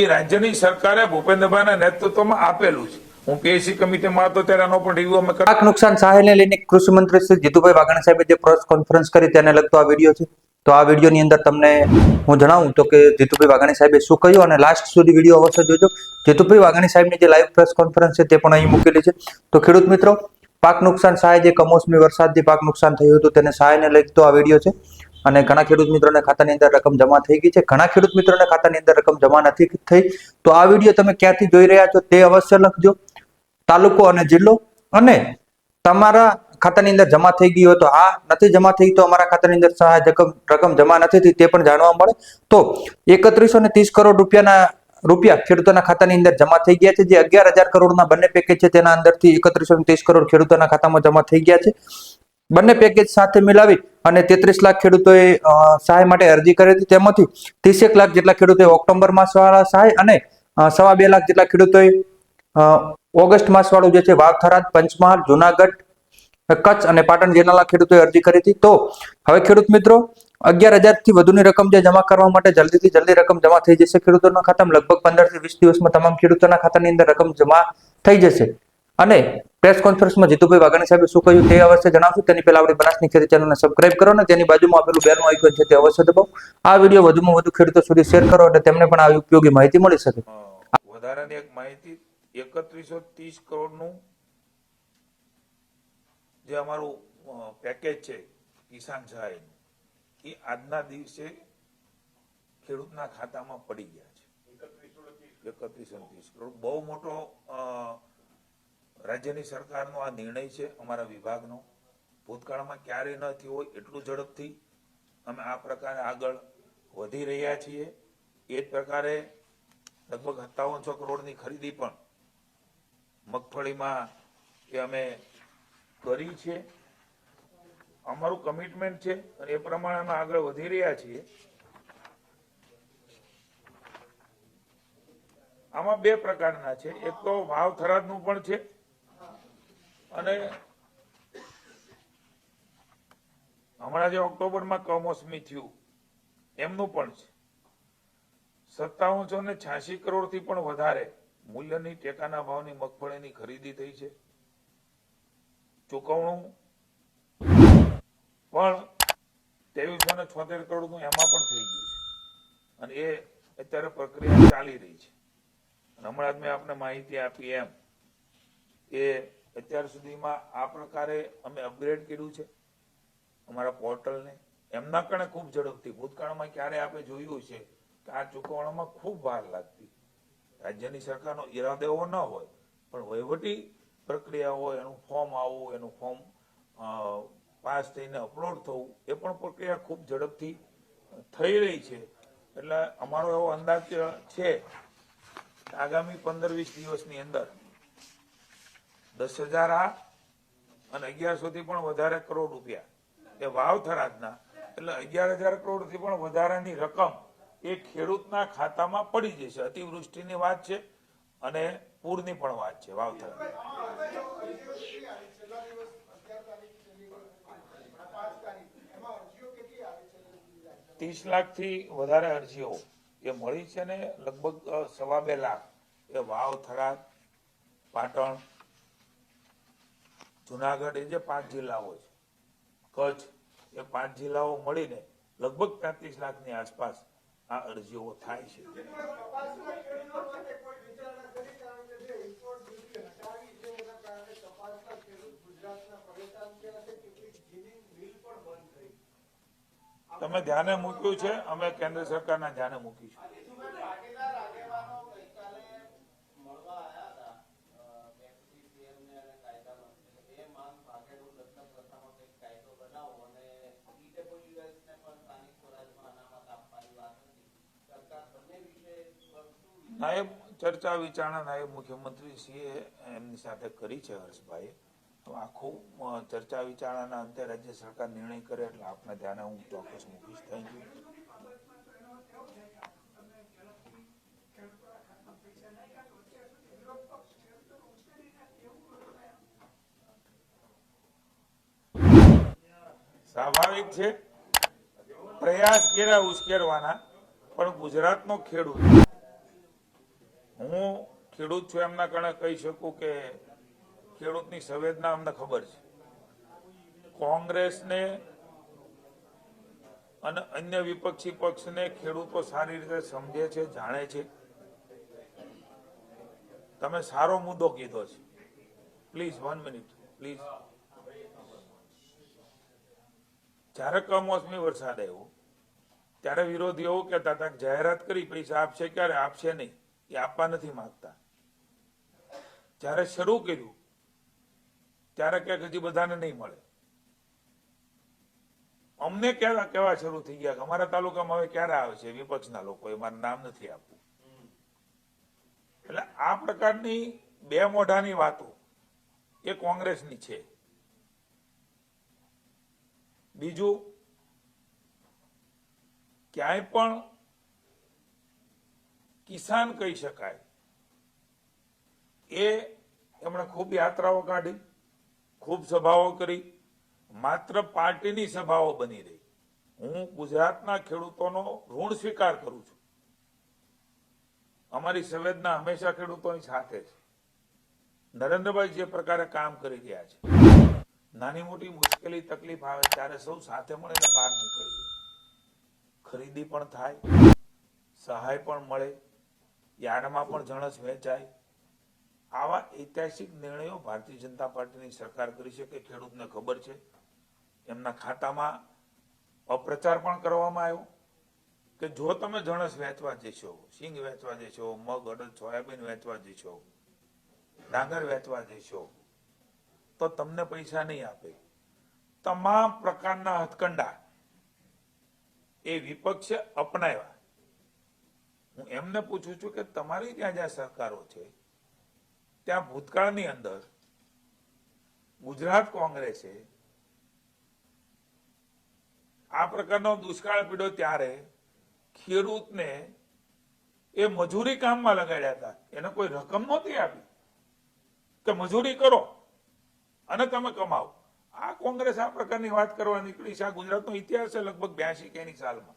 એ રાજ્યની સરકારે ભૂપેન્દ્રભાઈના નેતૃત્વમાં આપેલું છે. હું પીએસસી કમિટીમાં હતો ત્યારે આનો પણ રિવ્યુ અમે. પાક નુકસાન સહાયને લઈને કૃષિ મંત્રી શ્રી જીતુભાઈ વાઘાણી સાહેબે જે પ્રેસ કોન્ફરન્સ કરી તેને લગતો આ વીડિયો છે. તો આ વિડીયોની અંદર તમને હું જણાવું તો કે જીતુભાઈ વાઘાણી સાહેબે શું કહ્યું અને લાસ્ટ સુધી વીડિયો અવશ્ય જોજો. જીતુભાઈ વાઘાણી સાહેબની જે લાઈવ પ્રેસ કોન્ફરન્સ છે તે પણ અહીં મૂકેલી છે. તો ખેડૂત મિત્રો, પાક નુકસાન સહાય જે કમોસમી વરસાદથી પાક નુકસાન થયું હતું તેને સહાયને લગતો આ વીડિયો છે. અને ઘણા ખેડૂત મિત્રોને ખાતાની અંદર રકમ જમા થઈ ગઈ છે. ઘણા ખેડૂત મિત્રોને ખાતાની અંદર રકમ જમા નથી થઈ. તો આ વીડિયો તમે ક્યાંથી જોઈ રહ્યા છો તે અવશ્ય લખજો. તાલુકો અને જિલ્લો. અને તમારા ખાતાની અંદર જમા થઈ ગઈ હોય તો આ નથી જમા થઈ તો અમારા ખાતાની અંદર સહાય રકમ જમા નથી થઈ તે પણ જાણવા મળે. તો એકત્રીસો ને ત્રીસ કરોડ રૂપિયાના રૂપિયા ખેડૂતોના ખાતાની અંદર જમા થઈ ગયા છે. જે અગિયાર હજાર કરોડના બંને પેકેજ છે. તેના અંદરથી એકત્રીસો ને ત્રીસ કરોડ ખેડૂતોના ખાતામાં જમા થઈ ગયા છે. બંને પેકેજ સાથે મિલાવી અને તેત્રીસ લાખ ખેડૂતોએ સહાય માટે અરજી કરી હતી. તેમાંથી ત્રીસેક લાખ જેટલા ખેડૂતોએ ઓક્ટોબર માસવાળા સહાય અને સવા બે લાખ જેટલા ખેડૂતોએ ઓગસ્ટ માસવાળું જે છે વાવ થરાદ, પંચમહાલ, જુનાગઢ, કચ્છ અને પાટણ જિલ્લાના ખેડૂતોએ અરજી કરી હતી. તો હવે ખેડૂત મિત્રો, અગિયાર હજારથી વધુની રકમ જે જમા કરવા માટે જલ્દીથી જલ્દી રકમ જમા થઈ જશે ખેડૂતોના ખાતામાં. લગભગ પંદરથી વીસ દિવસમાં તમામ ખેડૂતોના ખાતાની અંદર રકમ જમા થઈ જશે. અને પ્રેસ કોન્ફરન્સમાં જીતુભાઈ વાઘાણી સાહેબે શું કહ્યું તે અવશ્ય જણાવશું. તેની પહેલા આપણી બનાસની ખેતી ચેનલને સબસ્ક્રાઇબ કરો અને તેની બાજુમાં આપેલું બેલનું આઇકોન છે તે અવશ્ય દબાવો. આ વીડિયો વધુમાં વધુ ખેડૂતો સુધી શેર કરો અને તેમને પણ આવી ઉપયોગી માહિતી મળી શકે. વધારાની એક માહિતી એકત્રીસો ત્રીસ કરોડનું જે અમારું પેકેજ છે, કિસાન સહાય એ આજના દિવસે ખેડૂતના ખાતામાં પડી ગયા છે. એકત્રીસો ત્રીસ કરોડ. બહુ મોટો રાજ્યની સરકારનો આ નિર્ણય છે, અમારા વિભાગનો. ભૂતકાળમાં ક્યારેય ન થયો હોય એટલું ઝડપથી અમે આ પ્રકારે આગળ વધી રહ્યા છીએ. એ જ પ્રકારે લગભગ સત્તાવનસો કરોડની ખરીદી પણ મગફળીમાં એ અમે કરી છે. અમારું કમિટમેન્ટ છે અને એ પ્રમાણે અમે આગળ વધી રહ્યા છીએ. આમાં બે પ્રકારના છે. એક તો ભાવ થરાદનું પણ છે. અને હમણાં જે ઓક્ટોબરમાં કમોસમી થયું, એમનું પણ છે. સત્તાવનસો ને છ્યાસી કરોડથી પણ વધારે મૂલ્યની ટેકાના ભાવની મગફળીની ખરીદી થઈ છે. ચુકવણું પણ ત્રેવીસો ને છોતેર કરોડનું એમાં પણ થઈ ગયું છે. અને એ અત્યારે પ્રક્રિયા ચાલી રહી છે. હમણાં જ મેં આપને માહિતી આપી એમ એ અત્યાર સુધીમાં આ પ્રકારે અમે અપગ્રેડ કર્યું છે. અમારા પોર્ટલને એમના કારણે ખૂબ ઝડપથી. ભૂતકાળમાં ક્યારે આપણે જોયું છે કે આ ચૂકવણામાં ખૂબ વાર લાગતી. રાજ્યની સરકારનો ઈરાદો એવો ન હોય, પણ વહીવટી પ્રક્રિયા હોય, એનું ફોર્મ આવવું, એનું ફોર્મ પાસ થઈને અપલોડ થવું, એ પણ પ્રક્રિયા ખૂબ ઝડપથી થઈ રહી છે. એટલે અમારો એવો અંદાજ છે આગામી પંદર વીસ દિવસની અંદર દસ હજાર આ અને અગિયારસો થી પણ વધારે કરોડ રૂપિયા. એ વાવ થરાદના. એટલે અગિયાર હજાર કરોડથી પણ વધારાની રકમ એ ખેડૂતના ખાતામાં પડી જશે. અતિવૃષ્ટિની વાત છે અને પૂરની પણ વાત છે વાવ થરાદ. ત્રીસ લાખથી વધારે અરજીઓ એ મળી છે ને લગભગ સવા બે લાખ. એ વાવ થરાદ, પાટણ જુનાગઢ એ જે પાંચ જિલ્લાઓ છે, કચ્છ એ પાંચ જિલ્લાઓ મળીને લગભગ પાંત્રીસ લાખની આસપાસ આ અરજીઓ થાય છે. તમે ધ્યાને મૂક્યું છે? અમે કેન્દ્ર સરકારના ધ્યાને મૂકીશું. નાયબ ચર્ચા વિચારણા નાયબ મુખ્યમંત્રી શ્રીએ એમની સાથે કરી છે હર્ષભાઈ તો આખું ચર્ચા વિચારણાના અંતે રાજ્ય સરકાર નિર્ણય કરે એટલે આપના ધ્યાને હું ચોક્કસ મૂકીશ થેન્ક યુ સ્વાભાવિક છે. પ્રયાસ કર્યા ઉશ્કેરવાના, પણ ગુજરાતનો ખેડૂત ખેડૂત છું એમના કારણે કહી શકું કે ખેડૂતની સંવેદના અમને ખબર છે. કોંગ્રેસને અને અન્ય વિપક્ષી પક્ષને ખેડૂતો સારી રીતે સમજે છે, જાણે છે. તમે સારો મુદ્દો કીધો છે. પ્લીઝ વન મિનિટ પ્લીઝ જ્યારે કમોસમી વરસાદ આવ્યો, ત્યારે વિરોધીઓ એવું કહેતા હતા જાહેરાત કરી, પૈસા આપશે ક્યારે? આપશે નહીં. એ આપવા નથી માંગતા. જ્યારે શરૂ કર્યું, ત્યારે ક્યાંક હજી બધાને નહીં મળે. અમને ક્યારે કેવા શરૂ થઈ ગયા અમારા તાલુકામાં હવે ક્યારે આવે છે? વિપક્ષના લોકો મારું નામ નથી આપવું. એટલે આ પ્રકારની બે મોઢાની વાતો એ કોંગ્રેસની છે. બીજું, ક્યાંય પણ કિસાન કહી શકાય. એ એમણે ખૂબ યાત્રાઓ કાઢી, ખૂબ સભાઓ કરી, માત્ર પાર્ટીની સભાઓ બની રહી. હું ગુજરાતના ખેડૂતોનો ઋણ સ્વીકાર કરું છું. અમારી સંવેદના હંમેશા ખેડૂતોની સાથે છે. નરેન્દ્રભાઈ જે પ્રકારે કામ કરી રહ્યા છે, નાની મોટી મુશ્કેલી તકલીફ આવે ત્યારે સૌ સાથે મળીને બહાર નીકળીએ. ખરીદી પણ થાય, સહાય પણ મળે યાર્ડમાં પણ જણસ વેચાય આવા ઐતિહાસિક નિર્ણયો ભારતીય જનતા પાર્ટીની સરકાર કરી છે કે ખેડૂતને ખબર છે. એમના ખાતામાં અપ્રચાર પણ કરવામાં આવ્યો કે જો તમે જણસ વેચવા જશો, સિંગ વેચવા જશો, મગ, અડદ, સોયાબીન વેચવા જશો, ડાંગર વેચવા જશો, તો તમને પૈસા નહીં આપે. તમામ પ્રકારના હથકંડા એ વિપક્ષે અપનાવ્યા. હું એમને પૂછું છું કે તમારી ત્યાં જ્યાં સરકારો છે, ત્યાં ભૂતકાળની અંદર ગુજરાત કોંગ્રેસે આ પ્રકારનો દુષ્કાળ પીડ્યો ત્યારે ખેડૂતને એ મજૂરી કામમાં લગાડ્યા હતા. એને કોઈ રકમ નહોતી આપી કે મજૂરી કરો અને તમે કમાવો આ કોંગ્રેસ આ પ્રકારની વાત કરવા નીકળી છે. આ ગુજરાતનો ઇતિહાસ છે લગભગ બ્યાસી કે એની સાલમાં.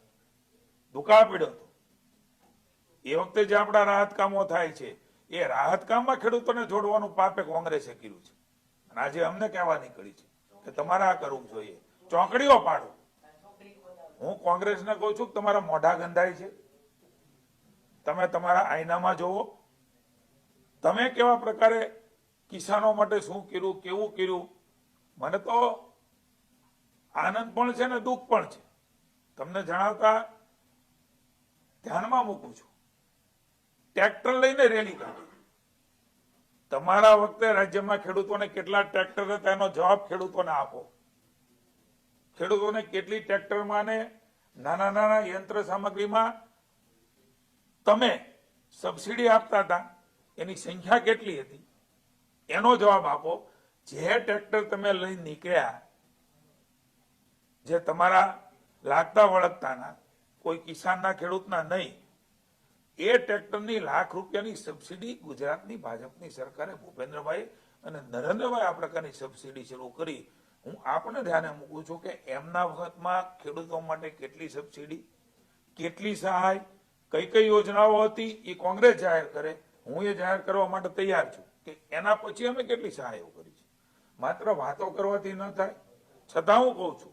દુકાળ પીડ્યો હતો. એ વખતે જે આપણા રાહત કામો થાય છે, એ રાહત કામમાં ખેડૂતોને જોડવાનું પાપે કોંગ્રેસે કર્યું છે. અને આજે અમને કહેવા નીકળી છે કે તમારે આ કરવું જોઈએ. ચોકડીઓ પાડો. હું કોંગ્રેસને કહું છું કે તમારા મોઢા ગંધાય છે. તમે તમારા આઈનામાં જોવો. તમે કેવા પ્રકારે કિસાનો માટે શું કર્યું, કેવું કર્યું? મને તો આનંદ પણ છે ને દુઃખ પણ છે. તમને જણાવતા ધ્યાનમાં મૂકું છું. ટ્રેક્ટર લઈને રેલી કાઢી. તમારા વખતે રાજ્યમાં ખેડૂતોને કેટલા ટ્રેક્ટર હતા એનો જવાબ ખેડૂતોને આપો? ખેડૂતોને કેટલી ટ્રેક્ટરમાં ને નાના નાના યંત્ર સામગ્રીમાં તમે સબસિડી આપતા હતા? એની સંખ્યા કેટલી હતી? એનો જવાબ આપો. જે ટ્રેક્ટર તમે લઈ નીકળ્યા, જે તમારા લાગતા વળગતાના, કોઈ કિસાનના, ખેડૂતના નહીં એ ટ્રેક્ટરની લાખ રૂપિયાની સબસિડી ગુજરાતની ભાજપની સરકારે ભૂપેન્દ્રભાઈ અને નરેન્દ્રભાઈ આ પ્રકારની સબસિડી શરૂ કરી. હું આપને ધ્યાને મૂકું છું કે એમના વખતમાં ખેડૂતો માટે કેટલી સબસિડી, કેટલી સહાય કઈ કઈ યોજનાઓ હતી એ કોંગ્રેસ જાહેર કરે. હું એ જાહેર કરવા માટે તૈયાર છું કે એના પછી અમે કેટલી સહાયો કરી છે. માત્ર વાતો કરવાથી ન થાય, છતાં હું કહું છું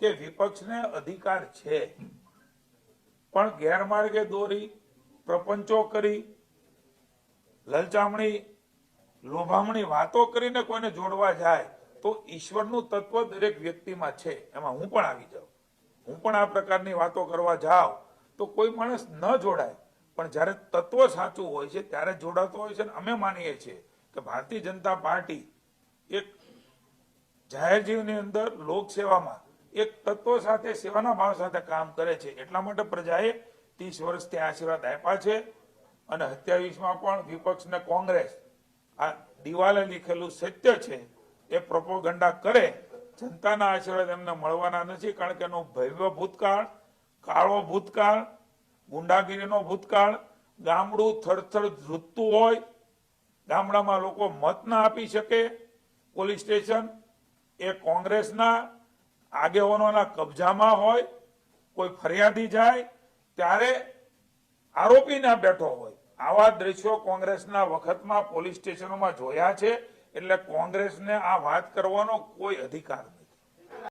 કે વિપક્ષને અધિકાર છે, પણ ગેરમાર્ગે દોરી પ્રપંચો કરી, લલચામણી, લોભામણી વાતો કરીને કોઈને જોડવા જાય, તો ઈશ્વરનું તત્વ દરેક વ્યક્તિમાં છે. એમાં હું પણ આવી જાઉં. હું પણ આ પ્રકારની વાતો કરવા જાઉં. તો કોઈ માણસ ન જોડાય. પણ જ્યારે તત્વ સાચું હોય છે, ત્યારે જોડાતો હોય છે અમે માનીએ છીએ કે ભારતીય જનતા પાર્ટી એક જાહેર જીવની અંદર લોકસેવામાં એક તત્વ સાથે, સેવાના ભાવ સાથે કામ કરે છે. એટલા માટે પ્રજાએ ત્રીસ વર્ષથી આશીર્વાદ આપ્યા છે અને સત્યાવીસમાં પણ વિપક્ષ ને કોંગ્રેસ આ દિવાલે લીખેલું સત્ય છે એ પ્રોપોગંડા કરે, જનતાના આશીર્વાદ એમને મળવાના નથી કારણ કે એનો ભવ્ય ભૂતકાળ, કાળો ભૂતકાળ, ગુંડાગીરીનો ભૂતકાળ, ગામડું થરથર ધ્રુજતું હોય, ગામડામાં લોકો મત ના આપી શકે, પોલીસ સ્ટેશન એ કોંગ્રેસના આગેવાનોના કબજામાં હોય, કોઈ ફરિયાદી જાય ત્યારે આરોપી ના બેઠો હોય. આવા દ્રશ્યો કોંગ્રેસના વખતમાં પોલીસ સ્ટેશનોમાં જોયા છે, એટલે કોંગ્રેસને આ વાત કરવાનો કોઈ અધિકાર નથી